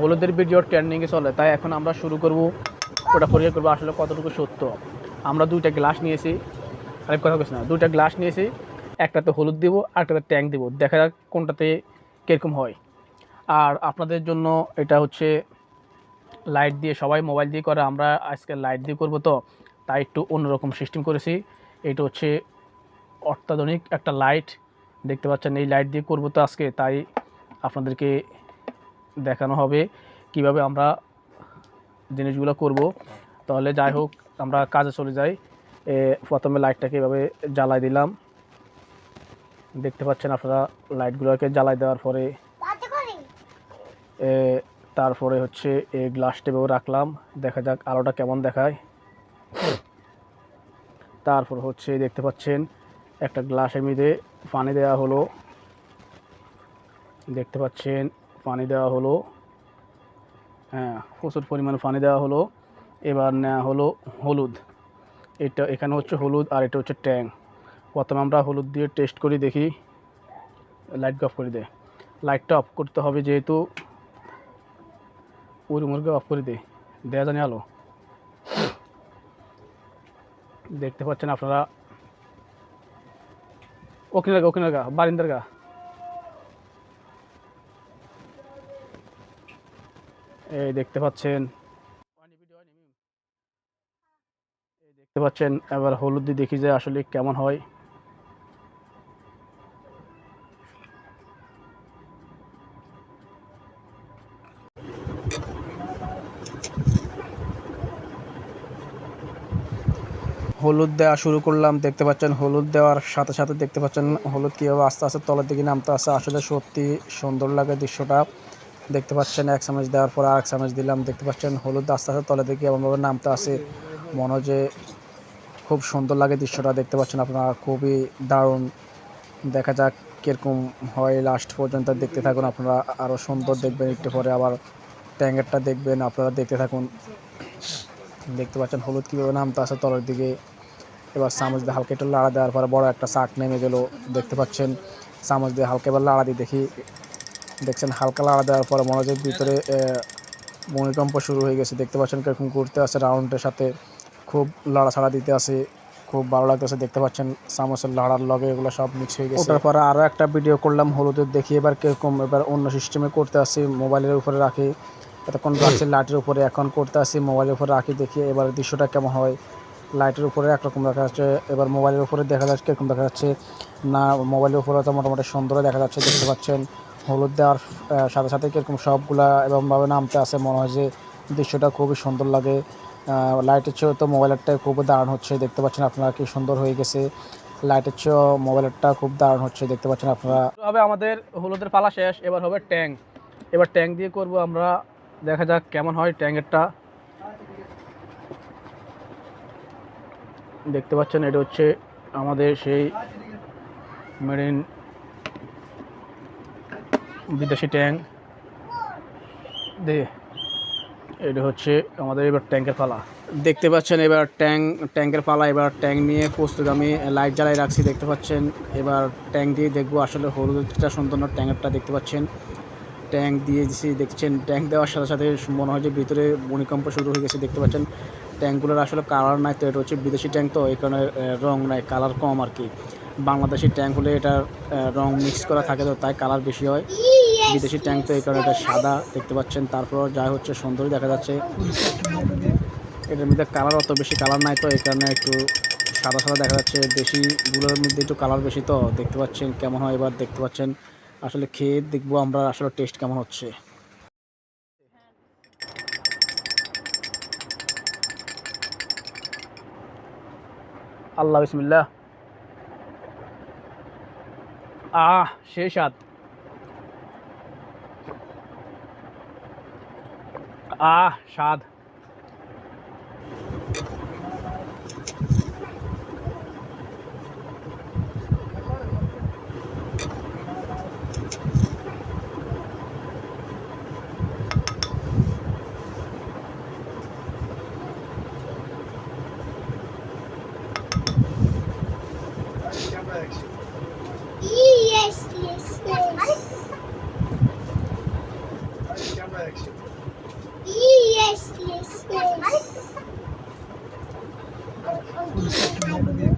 হলুদের ভিডিও ট্রেন্ডিংয়ে চলে, তাই এখন আমরা শুরু করব, ওটা পরীক্ষা করব আসলে কতটুকু সত্য। আমরা দুইটা গ্লাস নিয়েছি, আরেক কথা বলছি না, দুইটা গ্লাস নিয়েছি, একটাতে হলুদ দিব একটাতে ট্যাঙ্ক দিব, দেখা যাক কোনটাতে কীরকম হয়। আর আপনাদের জন্য এটা হচ্ছে লাইট দিয়ে, সবাই মোবাইল দিয়ে করে, আমরা আজকে লাইট দিয়ে করব তো, তাই একটু অন্যরকম সিস্টেম করেছি। এটা হচ্ছে অত্যাধুনিক একটা লাইট দেখতে পাচ্ছেন এই লাইট দিয়ে করব তো আজকে, তাই আপনাদেরকে দেখানো হবে কীভাবে আমরা জিনিসগুলো করব। তাহলে যাই হোক, আমরা কাজে চলে যাই। প্রথমে লাইটটাকে এভাবে জ্বালাই দিলাম। দেখতে পাচ্ছেন আপনারা, লাইটগুলোকে জ্বালাই দেওয়ার পরে তারপরে হচ্ছে এই গ্লাসটা এভাবে রাখলাম। দেখা যাক আলোটা কেমন দেখায়। তারপর হচ্ছে দেখতে পাচ্ছেন, একটা গ্লাসের মধ্যে পানি দেওয়া হলো। দেখতে পাচ্ছেন পানি দেওয়া হলো। হ্যাঁ প্রচুর পরিমাণে পানি দেওয়া হলো। এবার নেওয়া হলো হলুদ। এটা এখানে হচ্ছে হলুদ আর এটা হচ্ছে ট্যাং। প্রথমে আমরা হলুদ দিয়ে টেস্ট করি, দেখি। লাইট অফ করে দে। লাইটটা অফ করতে হবে যেহেতু উড়ি মুরগি অফ করে দে। দেয়া জানি আলো। দেখতে পাচ্ছেন আপনারা? ওখানে গা ওখানে গা বারিন্দার গা। এই দেখতে পাচ্ছেন। দেখতে পাচ্ছেন, এবার হলুদ দিয়ে দেখি যে আসলে কেমন হয়। হলুদ দেওয়া শুরু করলাম, দেখতে পাচ্ছেন হলুদ দেওয়ার সাথে সাথে দেখতে পাচ্ছেন হলুদ কীভাবে আস্তে আস্তে তলের দিকে নামতে আসে, আসলে সত্যি সুন্দর লাগে দৃশ্যটা। দেখতে পাচ্ছেন, এক চামচ দেওয়ার পর আরেক চামচ দিলাম। দেখতে পাচ্ছেন, হলুদ আস্তে আস্তে তলের দিকে এমনভাবে নামতে আসে। মনে যে খুব সুন্দর লাগে দৃশ্যটা, দেখতে পাচ্ছেন আপনারা। খুবই দারুণ। দেখা যাক কীরকম হয় লাস্ট পর্যন্ত। দেখতে থাকুন আপনারা আরও সুন্দর দেখবেন একটু পরে। আবার ট্যাঙ্গারটা দেখবেন, আপনারা দেখতে থাকুন। দেখতে পাচ্ছেন, হলুদ কীভাবে নামতে আসে তলের দিকে। এবার চামচ দিয়ে হালকা একটু লাড়া দেওয়ার পরে বড় একটা শাক নেমে গেল। দেখতে পাচ্ছেন, চামচ দিয়ে হালকা এবার লাড়া দিয়ে দেখি। দেখছেন হালকা লাড়া দেওয়ার পরে মনোযোগ ভিতরে আহ, ভূমিকম্প শুরু হয়ে গেছে। দেখতে পাচ্ছেন কীরকম ঘুরতে আছে রাউন্ডের সাথে। খুব লাড়াছাড়া দিতে আছে খুব ভালো লাগতেছে দেখতে পাচ্ছেন চামচের লাড়ার লগে এগুলো সব মিক্স হয়ে গেছে। ওটার পরে আরও একটা ভিডিও করলাম হলুদের দেখি এবার কীরকম এবার অন্য সিস্টেমে করতে আসি। মোবাইলের উপরে রাখি। এতক্ষণ রাখছি লাইটের উপরে এখন করতে আসি। মোবাইলের উপরে রাখি দেখি এবার দৃশ্যটা কেমন হয়। লাইটের উপরে একরকম দেখা যাচ্ছে এবার মোবাইলের উপরে দেখা যাচ্ছে কীরকম দেখা যাচ্ছে। না মোবাইলের উপরে তো মোটামুটি সুন্দর দেখা যাচ্ছে দেখতে পাচ্ছেন। হলুদ দেওয়ার সাথে সাথে কীরকম সবগুলা এরকমভাবে নামতে আসে মনে হয় যে দৃশ্যটা খুবই সুন্দর লাগে। লাইটের চেয়েও তো মোবাইলেরটাই খুব দারুণ হচ্ছে, দেখতে পাচ্ছেন আপনারা কি সুন্দর হয়ে গেছে। লাইটের চেয়েও মোবাইলেরটা খুব দারুণ হচ্ছে, দেখতে পাচ্ছেন আপনারা। হবে আমাদের হলুদের পালা শেষ, এবার হবে ট্যাং। এবার ট্যাং দিয়ে করব আমরা, দেখা যাক কেমন হয় ট্যাঙ্কেরটা দেখতে পাচ্ছেন, এটা হচ্ছে আমাদের সেই মেরিন বিদেশি ট্যাঙ্ক। দে এটা হচ্ছে আমাদের এবার ট্যাঙ্কের পালা। দেখতে পাচ্ছেন এবার ট্যাঙ্ক ট্যাঙ্কের পালা এবার ট্যাঙ্ক নিয়ে প্রস্তুত। আমি লাইট জ্বালাই রাখছি দেখতে পাচ্ছেন। এবার ট্যাঙ্ক দিয়ে দেখব আসলে হলুদটা সুন্দর না ট্যাঙ্কেরটা দেখতে পাচ্ছেন। ট্যাঙ্ক দিয়ে দিছি দেখছেন ট্যাঙ্ক দেওয়ার সাথে সাথে মনে হয় যে ভিতরে ভূমিকম্প শুরু হয়ে গেছে দেখতে পাচ্ছেন। ট্যাঙ্কগুলোর আসলে কালার নাই তো এটা হচ্ছে বিদেশি ট্যাঙ্ক তো এই কারণে রং নাই কালার কম আর কি। বাংলাদেশি ট্যাঙ্ক হলে আহ, রং মিক্স করা থাকে তো তাই কালার বেশি হয়। বিদেশি ট্যাঙ্ক তো এই কারণে এটা সাদা দেখতে পাচ্ছেন। তারপর যা হচ্ছে সুন্দরই দেখা যাচ্ছে। এটার মধ্যে কালার অত বেশি কালার নাই তো, এই কারণে একটু সাদা সাদা দেখা যাচ্ছে। দেশিগুলোর মধ্যে একটু কালার বেশি তো, দেখতে পাচ্ছেন কেমন হয় এবার দেখতে পাচ্ছেন। আসলে খেয়ে দেখব আমরা, আসলে টেস্ট কেমন হচ্ছে। আল্লাহ, বিসমিল্লাহ। আহ সেই স্বাদ আহ স্বাদ Yes, yes, Não, não, não.